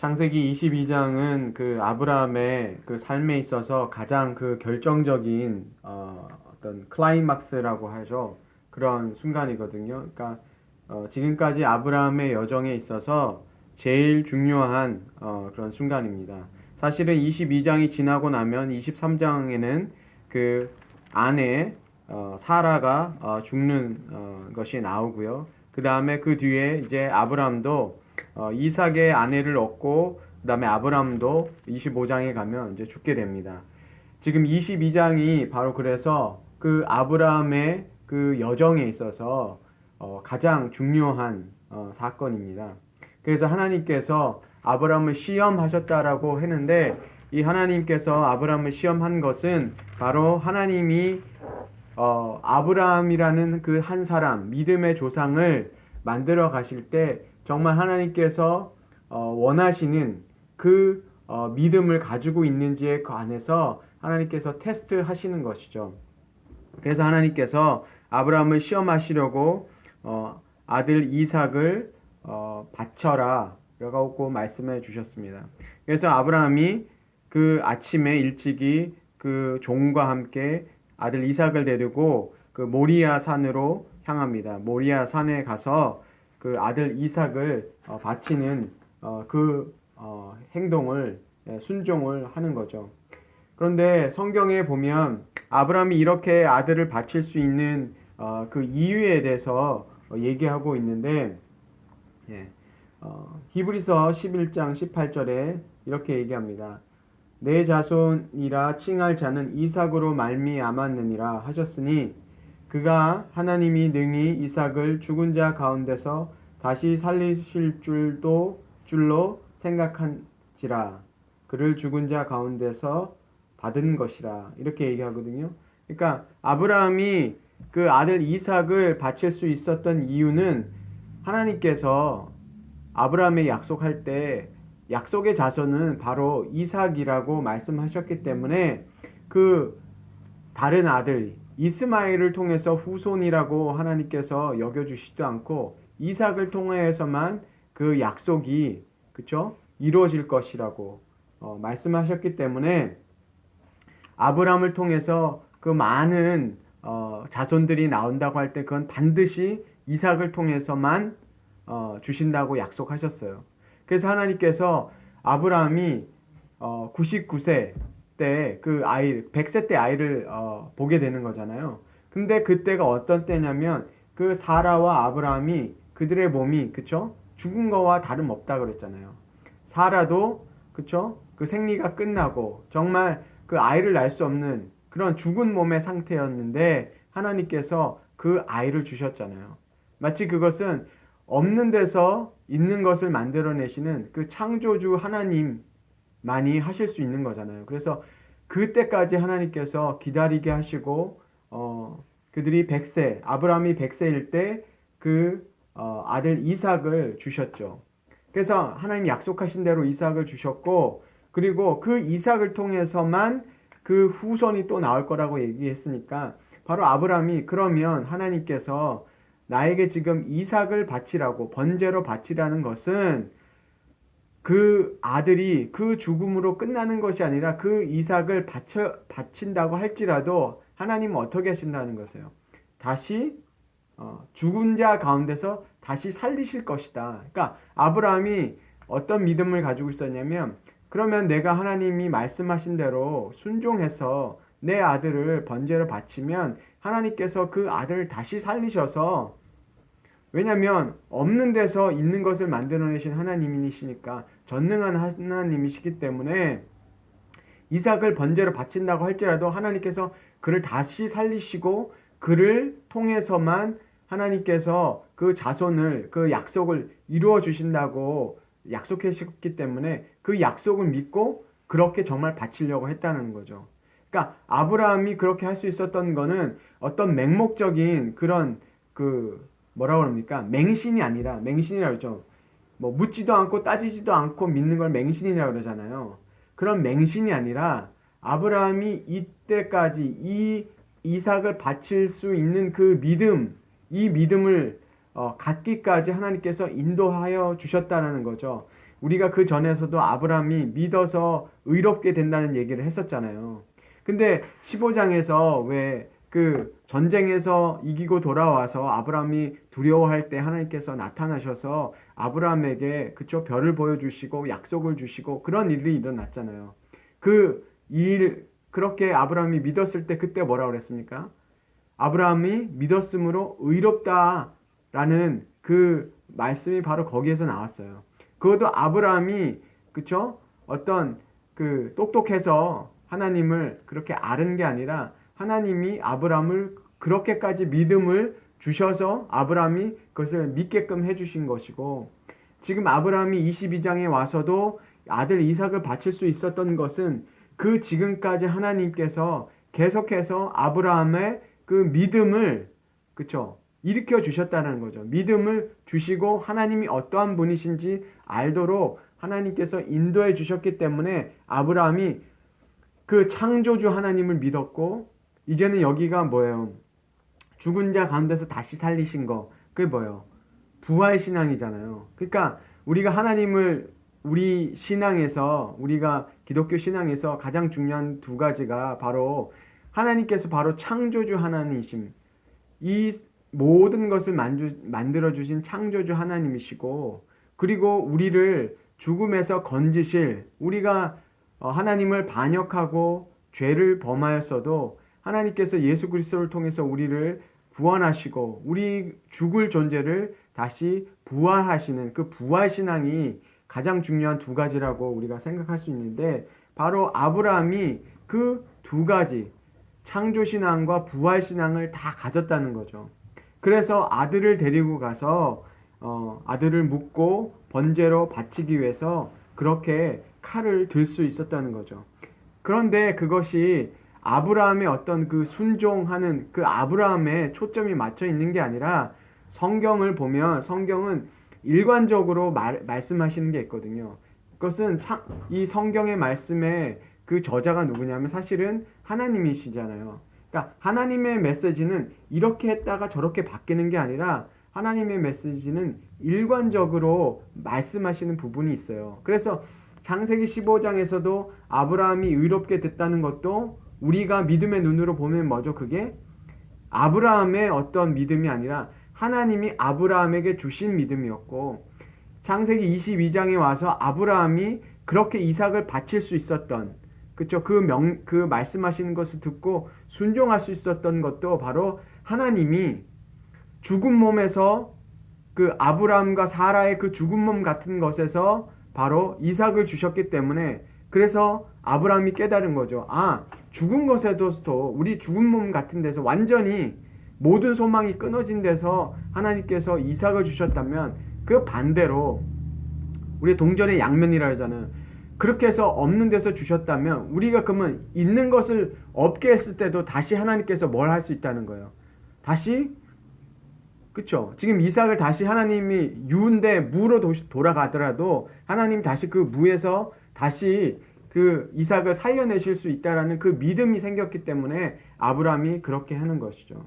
창세기 22장은 그 아브라함의 그 삶에 있어서 가장 그 결정적인 어, 어떤 클라이막스라고 하죠. 그런 순간이거든요. 그러니까 어, 지금까지 아브라함의 여정에 있어서 제일 중요한 어, 그런 순간입니다. 사실은 22장이 지나고 나면 23장에는 그 아내 어, 사라가 어, 죽는 어, 것이 나오고요. 그 다음에 그 뒤에 이제 아브라함도 어, 이삭의 아내를 얻고 그 다음에 아브라함도 25장에 가면 이제 죽게 됩니다. 지금 22장이 바로 그래서 그 아브라함의 그 여정에 있어서 어, 가장 중요한 어, 사건입니다. 그래서 하나님께서 아브라함을 시험하셨다라고 했는데 이 하나님께서 아브라함을 시험한 것은 바로 하나님이 어, 아브라함이라는 그 한 사람 믿음의 조상을 만들어 가실 때 정말 하나님께서 어, 원하시는 그 어, 믿음을 가지고 있는지에 관해서 하나님께서 테스트 하시는 것이죠. 그래서 하나님께서 아브라함을 시험하시려고 어, 아들 이삭을 어, 바쳐라 라고 말씀해 주셨습니다. 그래서 아브라함이 그 아침에 일찍이 그 종과 함께 아들 이삭을 데리고 그 모리아 산으로 향합니다. 모리아 산에 가서 그 아들 이삭을 어, 바치는 어, 그 어, 행동을 예, 순종을 하는 거죠. 그런데 성경에 보면 아브라함이 이렇게 아들을 바칠 수 있는 어, 그 이유에 대해서 어, 얘기하고 있는데 예, 어, 히브리서 11장 18절에 이렇게 얘기합니다. 내 자손이라 칭할 자는 이삭으로 말미암았느니라 하셨으니 그가 하나님이 능히 이삭을 죽은 자 가운데서 다시 살리실 줄도 줄로 생각한지라 그를 죽은 자 가운데서 받은 것이라 이렇게 얘기하거든요. 그러니까 아브라함이 그 아들 이삭을 바칠 수 있었던 이유는 하나님께서 아브라함에 약속할 때 약속의 자손은 바로 이삭이라고 말씀하셨기 때문에 그 다른 아들 이스마엘을 통해서 후손이라고 하나님께서 여겨주시지도 않고 이삭을 통해서만 그 약속이 그쵸 이루어질 것이라고 어, 말씀하셨기 때문에 아브라함을 통해서 그 많은 어, 자손들이 나온다고 할 때 그건 반드시 이삭을 통해서만 어, 주신다고 약속하셨어요. 그래서 하나님께서 아브라함이 어, 99세 때 그 아이 100세 때 아이를 어, 보게 되는 거잖아요. 근데 그때가 어떤 때냐면 그 사라와 아브라함이 그들의 몸이 그쵸 죽은 거와 다름없다 그랬잖아요. 사라도 그쵸 그 생리가 끝나고 정말 그 아이를 낳을 수 없는 그런 죽은 몸의 상태였는데 하나님께서 그 아이를 주셨잖아요. 마치 그것은 없는 데서 있는 것을 만들어내시는 그 창조주 하나님 만이 하실 수 있는 거잖아요. 그래서 그때까지 하나님께서 기다리게 하시고 어, 그들이 100세, 아브라함이 100세일 때그 어, 아들 이삭을 주셨죠. 그래서 하나님 약속하신 대로 이삭을 주셨고 그리고 그 이삭을 통해서만 그 후손이 또 나올 거라고 얘기했으니까 바로 아브라함이 그러면 하나님께서 나에게 지금 이삭을 바치라고 번제로 바치라는 것은 그 아들이 그 죽음으로 끝나는 것이 아니라 그 이삭을 바쳐, 바친다고 할지라도 하나님은 어떻게 하신다는 것이에요. 다시 어, 죽은 자 가운데서 다시 살리실 것이다. 그러니까 아브라함이 어떤 믿음을 가지고 있었냐면 그러면 내가 하나님이 말씀하신 대로 순종해서 내 아들을 번제로 바치면 하나님께서 그 아들을 다시 살리셔서 왜냐하면 없는 데서 있는 것을 만들어내신 하나님이시니까 전능한 하나님이시기 때문에 이삭을 번제로 바친다고 할지라도 하나님께서 그를 다시 살리시고 그를 통해서만 하나님께서 그 자손을 그 약속을 이루어 주신다고 약속하셨기 때문에 그 약속을 믿고 그렇게 정말 바치려고 했다는 거죠. 그러니까 아브라함이 그렇게 할 수 있었던 거는 어떤 맹목적인 그런 그 뭐라고 그럽니까? 맹신이 아니라 맹신이라고 그러죠. 뭐 묻지도 않고 따지지도 않고 믿는 걸 맹신이라고 그러잖아요. 그런 맹신이 아니라 아브라함이 이때까지 이 이삭을 바칠 수 있는 그 믿음, 이 믿음을 어, 갖기까지 하나님께서 인도하여 주셨다는 거죠. 우리가 그 전에서도 아브라함이 믿어서 의롭게 된다는 얘기를 했었잖아요. 근데 15장에서 왜 그 전쟁에서 이기고 돌아와서 아브라함이 두려워할 때 하나님께서 나타나셔서 아브라함에게 그쵸 별을 보여주시고 약속을 주시고 그런 일이 일어났잖아요. 그 일 그렇게 아브라함이 믿었을 때 그때 뭐라 그랬습니까? 아브라함이 믿었으므로 의롭다라는 그 말씀이 바로 거기에서 나왔어요. 그것도 아브라함이 그쵸 어떤 그 똑똑해서 하나님을 그렇게 아는 게 아니라 하나님이 아브라함을 그렇게까지 믿음을 주셔서 아브라함이 그것을 믿게끔 해주신 것이고 지금 아브라함이 22장에 와서도 아들 이삭을 바칠 수 있었던 것은 그 지금까지 하나님께서 계속해서 아브라함의 그 믿음을 그쵸 일으켜 주셨다는 거죠. 믿음을 주시고 하나님이 어떠한 분이신지 알도록 하나님께서 인도해 주셨기 때문에 아브라함이 그 창조주 하나님을 믿었고 이제는 여기가 뭐예요? 죽은 자 가운데서 다시 살리신 거. 그게 뭐예요? 부활 신앙이잖아요. 그러니까 우리가 하나님을 우리 신앙에서 우리가 기독교 신앙에서 가장 중요한 두 가지가 바로 하나님께서 바로 창조주 하나님이심. 이 모든 것을 만들어 주신 창조주 하나님이시고 그리고 우리를 죽음에서 건지실 우리가 어, 하나님을 반역하고 죄를 범하였어도 하나님께서 예수 그리스도를 통해서 우리를 구원하시고 우리 죽을 존재를 다시 부활하시는 그 부활 신앙이 가장 중요한 두 가지라고 우리가 생각할 수 있는데 바로 아브라함이 그 두 가지 창조 신앙과 부활 신앙을 다 가졌다는 거죠. 그래서 아들을 데리고 가서 어, 아들을 묻고 번제로 바치기 위해서 그렇게 칼을 들 수 있었다는 거죠. 그런데 그것이 아브라함의 어떤 그 순종하는 그 아브라함에 초점이 맞춰 있는 게 아니라 성경을 보면 성경은 일관적으로 말, 말씀하시는 게 있거든요. 그것은 참, 이 성경의 말씀에 그 저자가 누구냐면 사실은 하나님이시잖아요. 그러니까 하나님의 메시지는 이렇게 했다가 저렇게 바뀌는 게 아니라 하나님의 메시지는 일관적으로 말씀하시는 부분이 있어요. 그래서 장세기 15장에서도 아브라함이 의롭게 됐다는 것도 우리가 믿음의 눈으로 보면 뭐죠? 그게 아브라함의 어떤 믿음이 아니라 하나님이 아브라함에게 주신 믿음이었고 창세기 22장에 와서 아브라함이 그렇게 이삭을 바칠 수 있었던 그쵸 그명그 말씀하시는 것을 듣고 순종할 수 있었던 것도 바로 하나님이 죽은 몸에서 그 아브라함과 사라의 그 죽은 몸 같은 것에서 바로 이삭을 주셨기 때문에 그래서 아브라함이 깨달은 거죠. 아, 죽은 것에도 우리 죽은 몸 같은 데서 완전히 모든 소망이 끊어진 데서 하나님께서 이삭을 주셨다면 그 반대로 우리 동전의 양면이라 하잖아요. 그렇게 해서 없는 데서 주셨다면 우리가 그러면 있는 것을 없게 했을 때도 다시 하나님께서 뭘 할 수 있다는 거예요. 다시 그쵸? 지금 이삭을 다시 하나님이 유인데 무로 돌아가더라도 하나님 다시 그 무에서 다시 그 이삭을 살려내실 수 있다라는 그 믿음이 생겼기 때문에 아브라함이 그렇게 하는 것이죠.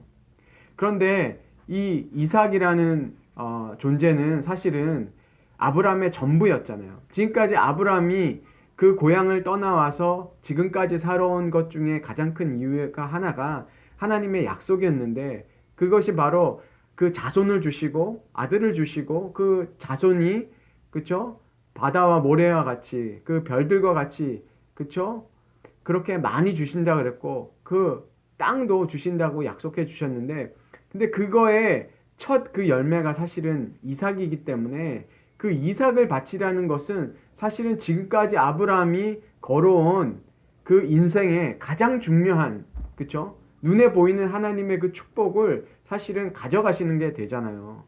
그런데 이 이삭이라는 어, 존재는 사실은 아브라함의 전부였잖아요. 지금까지 아브라함이 그 고향을 떠나와서 지금까지 살아온 것 중에 가장 큰 이유가 하나가 하나님의 약속이었는데 그것이 바로 그 자손을 주시고 아들을 주시고 그 자손이 그쵸 바다와 모래와 같이 그 별들과 같이 그쵸 그렇게 많이 주신다 그랬고 그 땅도 주신다고 약속해 주셨는데 근데 그거의 첫그 열매가 사실은 이삭이기 때문에 그 이삭을 바치라는 것은 사실은 지금까지 아브라함이 걸어온 그 인생의 가장 중요한 그쵸 눈에 보이는 하나님의 그 축복을 사실은 가져가시는 게 되잖아요.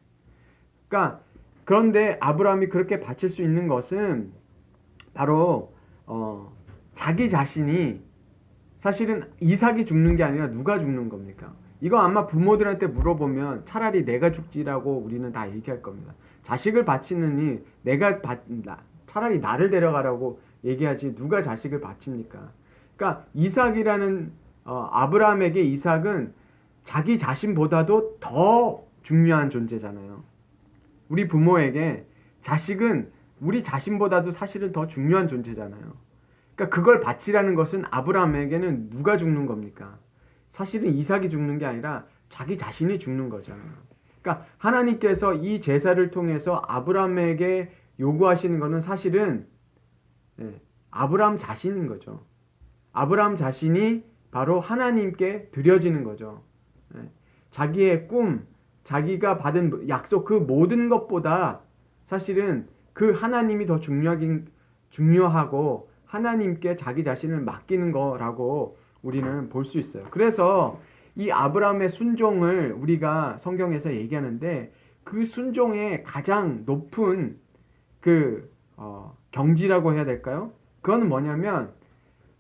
그러니까 그런데 아브라함이 그렇게 바칠 수 있는 것은 바로 어, 자기 자신이 사실은 이삭이 죽는 게 아니라 누가 죽는 겁니까? 이거 아마 부모들한테 물어보면 차라리 내가 죽지라고 우리는 다 얘기할 겁니다. 자식을 바치느니 내가 바, 차라리 나를 데려가라고 얘기하지 누가 자식을 바칩니까? 그러니까 이삭이라는 어, 아브라함에게 이삭은 자기 자신보다도 더 중요한 존재잖아요. 우리 부모에게 자식은 우리 자신보다도 사실은 더 중요한 존재잖아요. 그러니까 그걸 바치라는 것은 아브라함에게는 누가 죽는 겁니까? 사실은 이삭이 죽는 게 아니라 자기 자신이 죽는 거잖아요. 그러니까 하나님께서 이 제사를 통해서 아브라함에게 요구하시는 것은 사실은 예, 아브라함 자신인 거죠. 아브라함 자신이 바로 하나님께 드려지는 거죠. 예, 자기의 꿈, 자기가 받은 약속 그 모든 것보다 사실은 그 하나님이 더 중요하긴 중요하고 하나님께 자기 자신을 맡기는 거라고 우리는 볼 수 있어요. 그래서 이 아브라함의 순종을 우리가 성경에서 얘기하는데 그 순종의 가장 높은 그 어, 경지라고 해야 될까요? 그거는 뭐냐면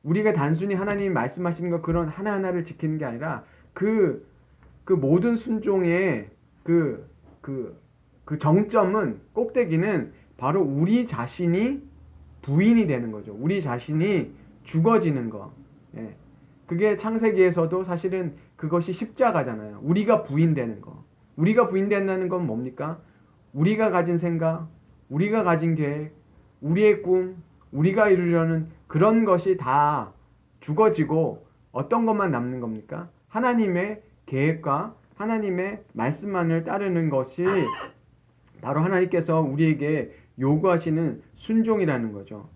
우리가 단순히 하나님이 말씀하시는 것 그런 하나하나를 지키는 게 아니라 그, 그 모든 순종의 그, 그, 그 정점은 꼭대기는 바로 우리 자신이 부인이 되는 거죠. 우리 자신이 죽어지는 거. 예. 그게 창세기에서도 사실은 그것이 십자가잖아요. 우리가 부인되는 거. 우리가 부인된다는 건 뭡니까? 우리가 가진 생각, 우리가 가진 계획, 우리의 꿈, 우리가 이루려는 그런 것이 다 죽어지고 어떤 것만 남는 겁니까? 하나님의 계획과 하나님의 말씀만을 따르는 것이 바로 하나님께서 우리에게 요구하시는 순종이라는 거죠.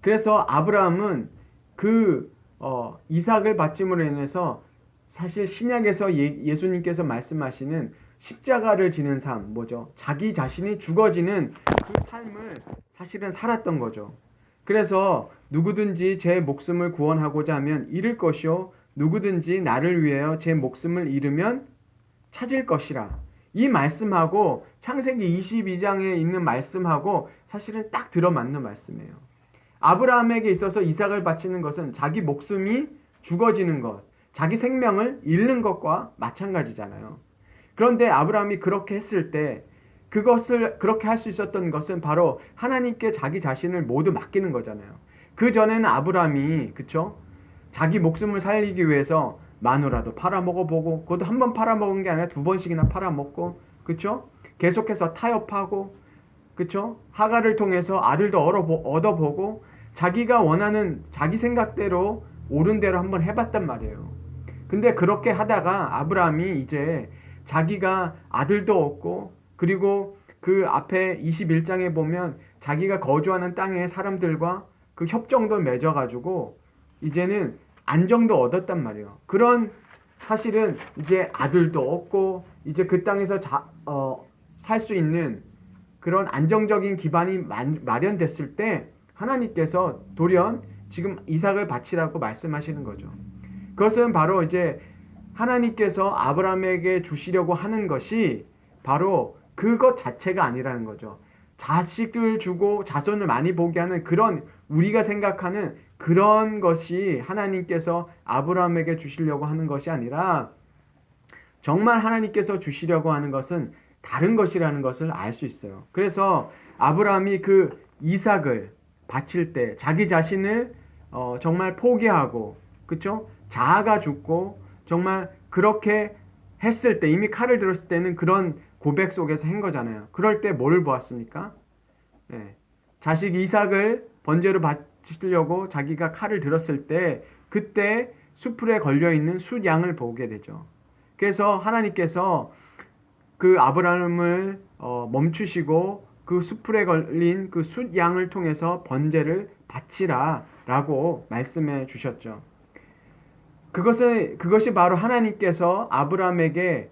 그래서 아브라함은 그 어, 이삭을 바침으로 인해서 사실 신약에서 예, 수님께서 말씀하시는 십자가를 지는 삶, 뭐죠? 자기 자신이 죽어지는 그 삶을 사실은 살았던 거죠. 그래서 누구든지 제 목숨을 구원하고자 하면 잃을 것이요. 누구든지 나를 위하여 제 목숨을 잃으면 찾을 것이라. 이 말씀하고 창세기 22장에 있는 말씀하고 사실은 딱 들어맞는 말씀이에요. 아브라함에게 있어서 이삭을 바치는 것은 자기 목숨이 죽어지는 것, 자기 생명을 잃는 것과 마찬가지잖아요. 그런데 아브라함이 그렇게 했을 때 그것을 그렇게 할 수 있었던 것은 바로 하나님께 자기 자신을 모두 맡기는 거잖아요. 그 전에는 아브라함이 그쵸? 자기 목숨을 살리기 위해서 마누라도 팔아먹어 보고 그것도 한 번 팔아먹은 게 아니라 두 번씩이나 팔아먹고 그쵸? 계속해서 타협하고 그쵸? 하가를 통해서 아들도 얻어보고 자기가 원하는 자기 생각대로 옳은 대로 한번 해봤단 말이에요. 근데 그렇게 하다가 아브라함이 이제 자기가 아들도 얻고 그리고 그 앞에 21장에 보면 자기가 거주하는 땅의 사람들과 그 협정도 맺어가지고 이제는 안정도 얻었단 말이에요. 그런 사실은 이제 아들도 얻고 이제 그 땅에서 어, 살 수 있는 그런 안정적인 기반이 마련됐을 때 하나님께서 돌연 지금 이삭을 바치라고 말씀하시는 거죠. 그것은 바로 이제 하나님께서 아브라함에게 주시려고 하는 것이 바로 그것 자체가 아니라는 거죠. 자식을 주고 자손을 많이 보게 하는 그런 우리가 생각하는 그런 것이 하나님께서 아브라함에게 주시려고 하는 것이 아니라 정말 하나님께서 주시려고 하는 것은 다른 것이라는 것을 알 수 있어요. 그래서 아브라함이 그 이삭을 바칠 때 자기 자신을 어, 정말 포기하고 그쵸? 자아가 죽고 정말 그렇게 했을 때 이미 칼을 들었을 때는 그런 고백 속에서 한 거잖아요. 그럴 때 뭐를 보았습니까? 네. 자식 이삭을 번제로 바치려고 자기가 칼을 들었을 때 그때 수풀에 걸려 있는 숫양을 보게 되죠. 그래서 하나님께서 그 아브라함을 어, 멈추시고 그 수풀에 걸린 그 숫양을 통해서 번제를 바치라라고 말씀해 주셨죠. 그것은 그것이 바로 하나님께서 아브라함에게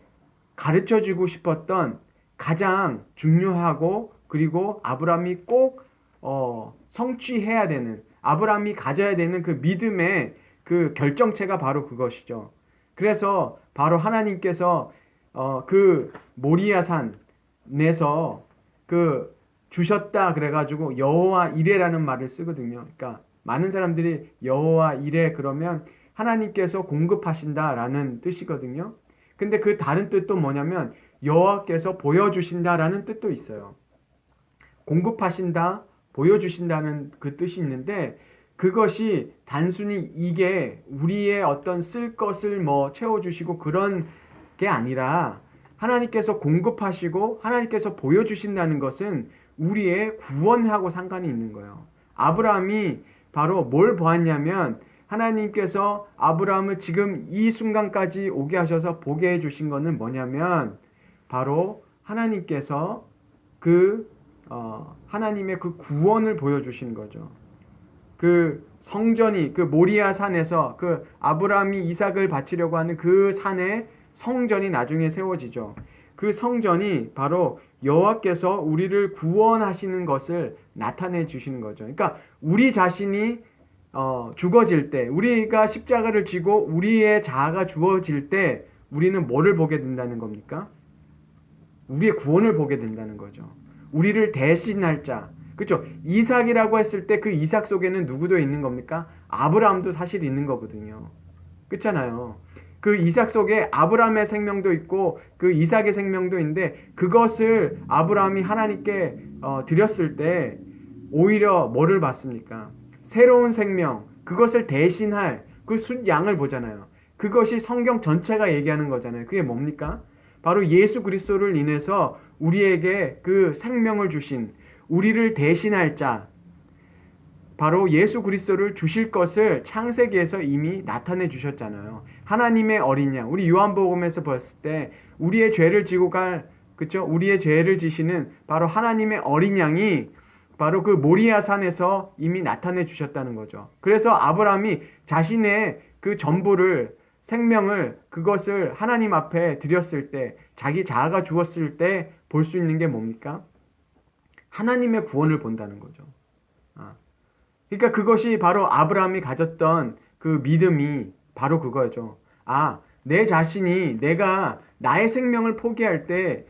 가르쳐 주고 싶었던 가장 중요하고 그리고 아브라함이 꼭 어, 성취해야 되는 아브라함이 가져야 되는 그 믿음의 그 결정체가 바로 그것이죠. 그래서 바로 하나님께서 어, 그 모리아산에서 그 주셨다 그래가지고 여호와 이레라는 말을 쓰거든요. 그러니까 많은 사람들이 여호와 이레 그러면 하나님께서 공급하신다라는 뜻이거든요. 근데 그 다른 뜻도 뭐냐면 여호와께서 보여주신다라는 뜻도 있어요. 공급하신다, 보여주신다는 그 뜻이 있는데 그것이 단순히 이게 우리의 어떤 쓸 것을 뭐 채워주시고 그런 게 아니라 하나님께서 공급하시고 하나님께서 보여주신다는 것은 우리의 구원하고 상관이 있는 거예요. 아브라함이 바로 뭘 보았냐면 하나님께서 아브라함을 지금 이 순간까지 오게 하셔서 보게 해 주신 거는 뭐냐면 바로 하나님께서 그 어, 하나님의 그 구원을 보여주신 거죠. 그 성전이 그 모리아 산에서 그 아브라함이 이삭을 바치려고 하는 그 산에 성전이 나중에 세워지죠. 그 성전이 바로 여호와께서 우리를 구원하시는 것을 나타내 주시는 거죠. 그러니까 우리 자신이 어, 죽어질 때, 우리가 십자가를 지고 우리의 자아가 주어질 때, 우리는 뭐를 보게 된다는 겁니까? 우리의 구원을 보게 된다는 거죠. 우리를 대신할 자. 그렇죠? 이삭이라고 했을 때 그 이삭 속에는 누구도 있는 겁니까? 아브라함도 사실 있는 거거든요. 그렇잖아요. 그 이삭 속에 아브라함의 생명도 있고 그 이삭의 생명도 있는데 그것을 아브라함이 하나님께 어, 드렸을 때 오히려 뭐를 받습니까? 새로운 생명, 그것을 대신할 그 숫양을 보잖아요. 그것이 성경 전체가 얘기하는 거잖아요. 그게 뭡니까? 바로 예수 그리스도를 인해서 우리에게 그 생명을 주신 우리를 대신할 자 바로 예수 그리스도를 주실 것을 창세기에서 이미 나타내 주셨잖아요. 하나님의 어린 양. 우리 요한복음에서 봤을 때 우리의 죄를 지고 갈 그죠? 우리의 죄를 지시는 바로 하나님의 어린 양이 바로 그 모리아 산에서 이미 나타내 주셨다는 거죠. 그래서 아브라함이 자신의 그 전부를 생명을 그것을 하나님 앞에 드렸을 때 자기 자아가 죽었을 때 볼 수 있는 게 뭡니까? 하나님의 구원을 본다는 거죠. 아. 그러니까 그것이 바로 아브라함이 가졌던 그 믿음이 바로 그거죠. 아, 내 자신이 내가 나의 생명을 포기할 때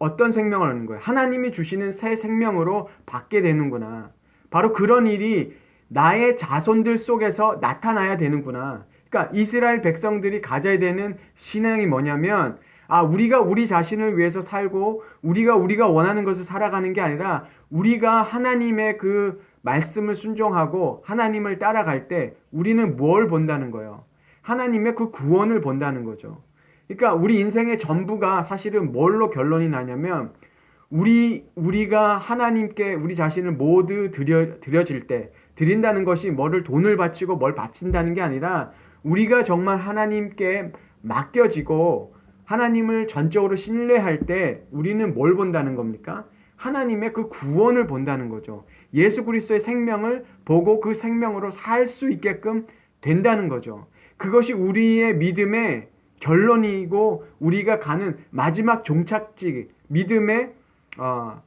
어떤 생명을 얻는 거예요? 하나님이 주시는 새 생명으로 받게 되는구나. 바로 그런 일이 나의 자손들 속에서 나타나야 되는구나. 그러니까 이스라엘 백성들이 가져야 되는 신앙이 뭐냐면 아, 우리가 우리 자신을 위해서 살고 우리가 우리가 원하는 것을 살아가는 게 아니라 우리가 하나님의 그 말씀을 순종하고 하나님을 따라갈 때 우리는 뭘 본다는 거예요? 하나님의 그 구원을 본다는 거죠. 그러니까 우리 인생의 전부가 사실은 뭘로 결론이 나냐면 우리 우리가 하나님께 우리 자신을 모두 드려 드려질 때 드린다는 것이 뭐를 돈을 바치고 뭘 바친다는 게 아니라 우리가 정말 하나님께 맡겨지고 하나님을 전적으로 신뢰할 때 우리는 뭘 본다는 겁니까? 하나님의 그 구원을 본다는 거죠. 예수 그리스도의 생명을 보고 그 생명으로 살 수 있게끔 된다는 거죠. 그것이 우리의 믿음의 결론이고 우리가 가는 마지막 종착지, 믿음의 어,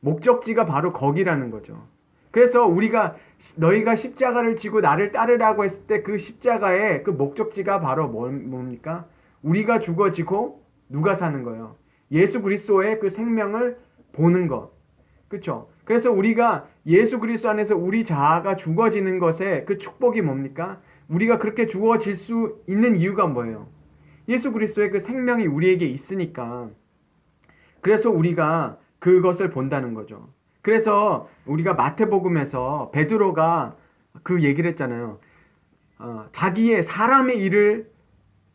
목적지가 바로 거기라는 거죠. 그래서 우리가 너희가 십자가를 지고 나를 따르라고 했을 때 그 십자가의 그 목적지가 바로 뭡니까? 우리가 죽어지고 누가 사는 거예요? 예수 그리스도의 그 생명을 보는 것. 그렇죠? 그래서 우리가 예수 그리스도 안에서 우리 자아가 죽어지는 것에 그 축복이 뭡니까? 우리가 그렇게 죽어질 수 있는 이유가 뭐예요? 예수 그리스도의 그 생명이 우리에게 있으니까. 그래서 우리가 그것을 본다는 거죠. 그래서 우리가 마태복음에서 베드로가 그 얘기를 했잖아요. 어, 자기의 사람의 일을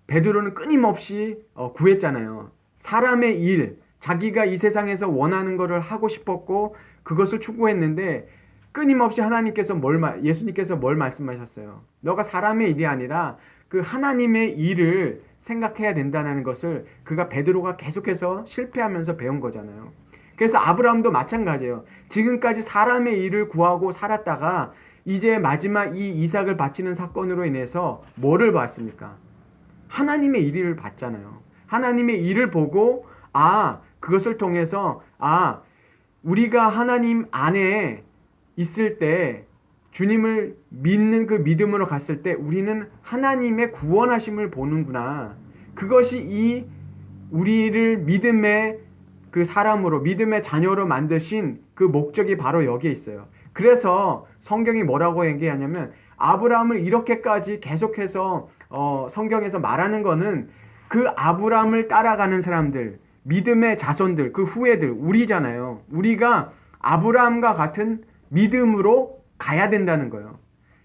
베드로는 끊임없이 어, 구했잖아요. 사람의 일, 자기가 이 세상에서 원하는 것을 하고 싶었고 그것을 추구했는데 끊임없이 하나님께서 뭘 예수님께서 뭘 말씀하셨어요. 너가 사람의 일이 아니라 그 하나님의 일을 생각해야 된다는 것을 그가 베드로가 계속해서 실패하면서 배운 거잖아요. 그래서 아브라함도 마찬가지예요. 지금까지 사람의 일을 구하고 살았다가 이제 마지막 이 이삭을 바치는 사건으로 인해서 뭐를 봤습니까? 하나님의 일을 봤잖아요. 하나님의 일을 보고 아 그것을 통해서 아 우리가 하나님 안에 있을 때 주님을 믿는 그 믿음으로 갔을 때 우리는 하나님의 구원하심을 보는구나. 그것이 이 우리를 믿음의 그 사람으로 믿음의 자녀로 만드신 그 목적이 바로 여기에 있어요. 그래서 성경이 뭐라고 얘기하냐면 아브라함을 이렇게까지 계속해서 어, 성경에서 말하는 거는 그 아브라함을 따라가는 사람들, 믿음의 자손들, 그 후예들, 우리잖아요. 우리가 아브라함과 같은 믿음으로 가야 된다는 거예요.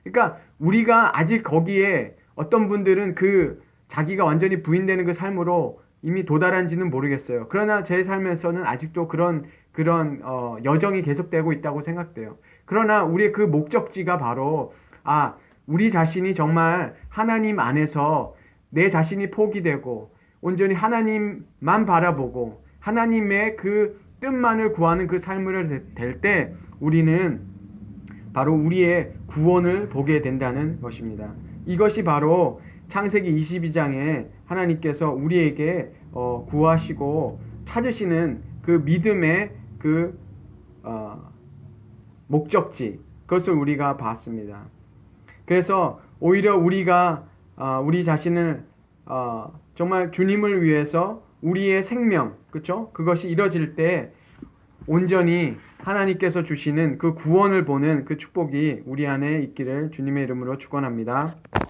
그러니까 우리가 아직 거기에 어떤 분들은 그 자기가 완전히 부인되는 그 삶으로 이미 도달한지는 모르겠어요. 그러나 제 삶에서는 아직도 그런 그런 어, 여정이 계속되고 있다고 생각돼요. 그러나 우리의 그 목적지가 바로 아 우리 자신이 정말 하나님 안에서 내 자신이 포기되고 온전히 하나님만 바라보고 하나님의 그 뜻만을 구하는 그 삶을 될 때 우리는 바로 우리의 구원을 보게 된다는 것입니다. 이것이 바로 창세기 22장에 하나님께서 우리에게 어, 구하시고 찾으시는 그 믿음의 그 어, 목적지 그것을 우리가 봤습니다. 그래서 오히려 우리가 어, 우리 자신을 어, 정말 주님을 위해서 우리의 생명 그렇죠? 그것이 이뤄질 때 온전히 하나님께서 주시는 그 구원을 보는 그 축복이 우리 안에 있기를 주님의 이름으로 축원합니다.